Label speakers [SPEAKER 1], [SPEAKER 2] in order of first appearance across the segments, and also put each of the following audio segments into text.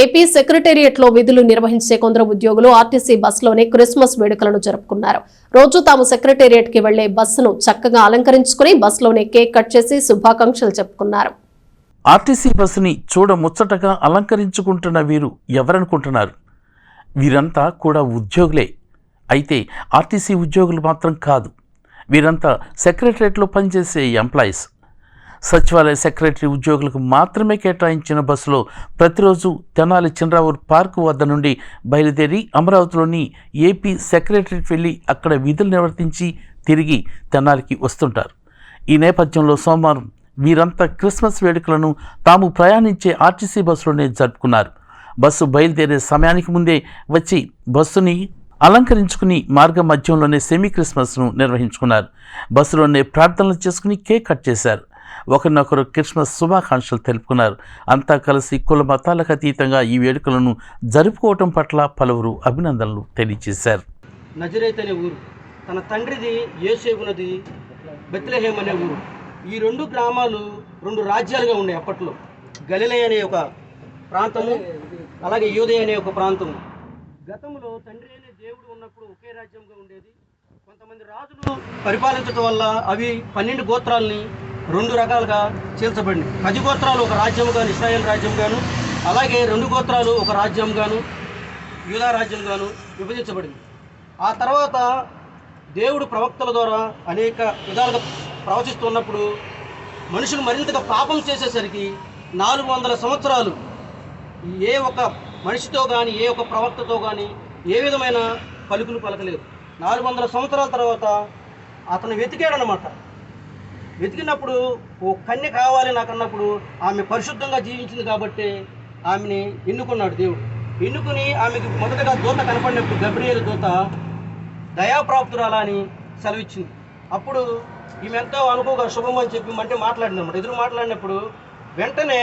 [SPEAKER 1] AP సెక్రటేరియట్లో విధులు నిర్వహించే కొందరు ఉద్యోగులు ఆర్టీసీ బస్సులోనే క్రిస్మస్ వేడుకలను జరుపుకున్నారు. రోజు తాము సెక్రటేరియట్కి వెళ్ళే బస్సును చక్కగా అలంకరించుకుని బస్సులోనే కేక్ కట్ చేసి శుభాకాంక్షలు చెప్పుకున్నారు.
[SPEAKER 2] ఆర్టీసీ బస్సుని చూడ ముచ్చటగా అలంకరించుకుంటున్న వీరు ఎవరనుకుంటున్నారు? వీరంతా కూడా ఉద్యోగులే. అయితే ఆర్టీసీ ఉద్యోగులు మాత్రం కాదు. వీరంతా సెక్రటరేట్లో పనిచేసే ఎంప్లాయీస్. సచివాలయ సెక్రటరీ ఉద్యోగులకు మాత్రమే కేటాయించిన బస్సులో ప్రతిరోజు తెనాలి చంద్రావూర్ పార్కు వద్ద నుండి బయలుదేరి అమరావతిలోని ఏపీ సెక్రటరీకి వెళ్ళి అక్కడ విధులు నిర్వర్తించి తిరిగి తెనాలికి వస్తుంటారు. ఈ నేపథ్యంలో సోమవారం వీరంతా క్రిస్మస్ వేడుకలను తాము ప్రయాణించే ఆర్టీసీ బస్సులోనే జరుపుకున్నారు. బస్సు బయలుదేరే సమయానికి ముందే వచ్చి బస్సుని అలంకరించుకుని మార్గ మధ్యంలోనే సెమీ క్రిస్మస్ను నిర్వహించుకున్నారు. బస్సులోనే ప్రార్థనలు చేసుకుని కేక్ కట్ చేశారు. ఒకరినొకరు క్రిస్మస్ శుభాకాంక్షలు తెలుపుకున్నారు. అంతా కలిసి కుల మతాలకు అతీతంగా ఈ వేడుకలను జరుపుకోవటం పట్ల పలువురు అభినందనలు తెలియజేశారు.
[SPEAKER 3] నజరేత్ అనే ఊరు. తన తండ్రిది యేసేపునది బెత్లహేమ్ అనే ఊరు. ఈ రెండు గ్రామాలు రెండు రాజ్యాలుగా ఉన్నాయి అప్పట్లో. గలిలే అనే ఒక ప్రాంతము అలాగే యూదయ అనే ఒక ప్రాంతము. గతంలో తండ్రి అనే దేవుడు ఉన్నప్పుడు ఒకే రాజ్యంగా ఉండేది. కొంతమంది రాజులు పరిపాలించడం వల్ల అవి పన్నెండు గోత్రాలని రెండు రకాలుగా చీల్చబడింది పది గోత్రాలు ఒక రాజ్యంగాను ఇస్రాయేల్ రాజ్యంగాను అలాగే రెండు గోత్రాలు ఒక రాజ్యంగాను యూదా రాజ్యంగాను విభజించబడింది ఆ తర్వాత దేవుడు ప్రవక్తల ద్వారా అనేక విధాలుగా ప్రవచిస్తున్నప్పుడు మనుషులు మరింతగా పాపం చేసేసరికి నాలుగు వందల సంవత్సరాలు ఏ ఒక మనిషితో కానీ ఏ ఒక్క ప్రవక్తతో కానీ ఏ విధమైన పలుకులు పలకలేదు. నాలుగు వందల సంవత్సరాల తర్వాత అతను వెతికాడనమాట వెతికినప్పుడు ఓ కన్య కావాలి నాకు అన్నప్పుడు ఆమె పరిశుద్ధంగా జీవించింది కాబట్టి ఆమెని ఎన్నుకున్నాడు దేవుడు. ఎన్నుకుని ఆమెకి మొదటగా దూత కనపడినప్పుడు గబ్రియలు దూత దయాప్రాప్తురాలా అని సెలవిచ్చింది. అప్పుడు ఈమె ఎంతో అనుకోగా శుభం అని చెప్పి అంటే మాట్లాడినమాట ఎదురు మాట్లాడినప్పుడు వెంటనే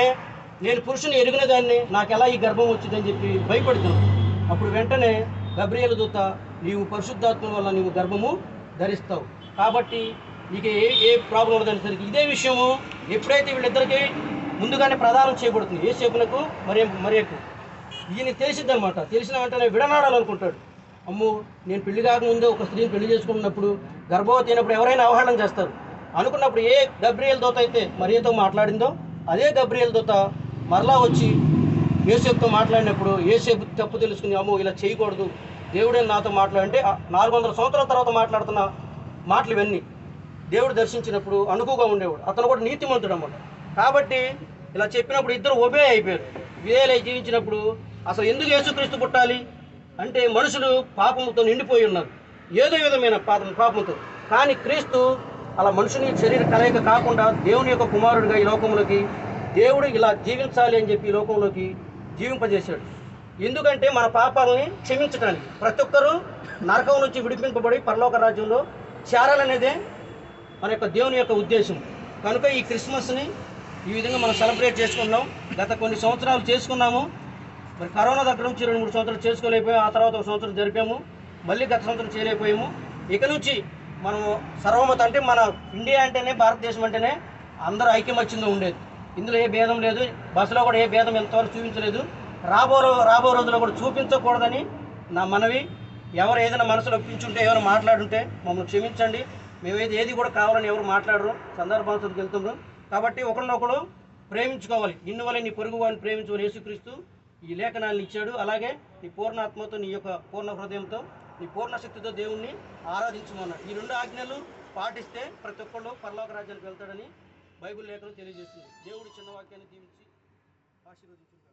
[SPEAKER 3] నేను పురుషుని ఎరిగిన దాన్ని నాకు ఎలా ఈ గర్భం వచ్చిందని చెప్పి భయపడుతున్నాను అప్పుడు వెంటనే గబ్రియల దూత నీవు పరిశుద్ధాత్మ వల్ల నీవు గర్భము ధరిస్తావు. కాబట్టి నీకు ఏ ఏ ప్రాబ్లం ఉండదనేసరికి ఇదే విషయము ఎప్పుడైతే వీళ్ళిద్దరికి ముందుగానే ప్రదానం చేయబడుతుంది. ఏ సేపునకు మరే మరియకు. ఈయన తెలిసిద్దనమాట తెలిసిన వెంటనే విడనాడాలనుకుంటాడు. అమ్మో నేను పెళ్ళి కాకముందే ఒక స్త్రీని పెళ్ళి చేసుకున్నప్పుడు గర్భవతి అయినప్పుడు ఎవరైనా అవహేళన చేస్తారు. అనుకున్నప్పుడు ఏ గబ్రియల్ దోత అయితే మరియతో మాట్లాడిందో అదే గబ్రియల్ దోత మరలా వచ్చి ఏసేపుతో మాట్లాడినప్పుడు ఏసేపు తప్పు తెలుసుకుని అమ్మో ఇలా చేయకూడదు దేవుడే నాతో మాట్లాడంటే నాలుగు వందల సంవత్సరాల తర్వాత మాట్లాడుతున్న మాటలు ఇవన్నీ. దేవుడు దర్శించినప్పుడు అనుకుగా ఉండేవాడు. అతను కూడా నీతిమంతుడు అన్నమాట. కాబట్టి ఇలా చెప్పినప్పుడు ఇద్దరు ఒబే అయిపోయారు. విధేయులై జీవించినప్పుడు అసలు ఎందుకు యేసుక్రీస్తు పుట్టాలి? అంటే మనుషులు పాపముతో నిండిపోయి ఉన్నారు. ఏదో విధమైన పాపం పాపంతో కానీ క్రీస్తు అలా మనుషుని శరీర కలయిక కాకుండా దేవుని యొక్క కుమారుడిగా ఈ లోకంలోకి దేవుడు ఇలా జీవించాలి అని చెప్పి లోకంలోకి జీవింపజేశాడు. ఎందుకంటే మన పాపాలని క్షమించడానికి ప్రతి ఒక్కరూ నరకం నుంచి విడిపింపబడి పరలోక రాజ్యంలో చేరాలనేదే మన యొక్క దేవుని యొక్క ఉద్దేశం. కనుక ఈ క్రిస్మస్ని ఈ విధంగా మనం సెలబ్రేట్ చేసుకున్నాం గత కొన్ని సంవత్సరాలు చేసుకున్నాము. మరి కరోనా దగ్గర నుంచి రెండు మూడు సంవత్సరాలు చేసుకోలేకపోయాము ఆ తర్వాత ఒక సంవత్సరం జరిపాము. మళ్ళీ గత సంవత్సరం చేయలేకపోయాము. ఇక నుంచి మనం సర్వమత అంటే మన ఇండియా అంటేనే భారతదేశం అంటేనే అందరూ ఐక్యమత్యంగా ఉండేది. ఇందులో ఏ భేదం లేదు. బస్సులో కూడా ఏ భేదం ఎంతవరకు చూపించలేదు. రాబో రో- రాబో రోజుల్లో కూడా చూపించకూడదని నా మనవి. ఎవరు ఏదైనా మనసులో ఒప్పించుంటే ఎవరు మాట్లాడుంటే మమ్మల్ని క్షమించండి. మేము ఏది ఏది కూడా కావాలని ఎవరు మాట్లాడరు. సందర్భాంతరికి వెళ్తున్నాం కాబట్టి ఒకరినొకరు ప్రేమించుకోవాలి. నిన్ను వల్ల నీ పొరుగు వారిని ప్రేమించుకొని యేసుక్రీస్తు ఈ లేఖనాలను ఇచ్చాడు. అలాగే నీ పూర్ణాత్మతో నీ యొక్క పూర్ణ హృదయంతో నీ పూర్ణ శక్తితో దేవుణ్ణి ఆరాధించమన్నాడు. ఈ రెండు ఆజ్ఞలు పాటిస్తే ప్రతి ఒక్కళ్ళు పరలోక రాజ్యానికి వెళ్తాడని బైబిల్ లేఖలు తెలియజేస్తుంది. దేవుడు చిన్న వాక్యాన్ని దీవించి ఆశీర్వదించుకుంటాడు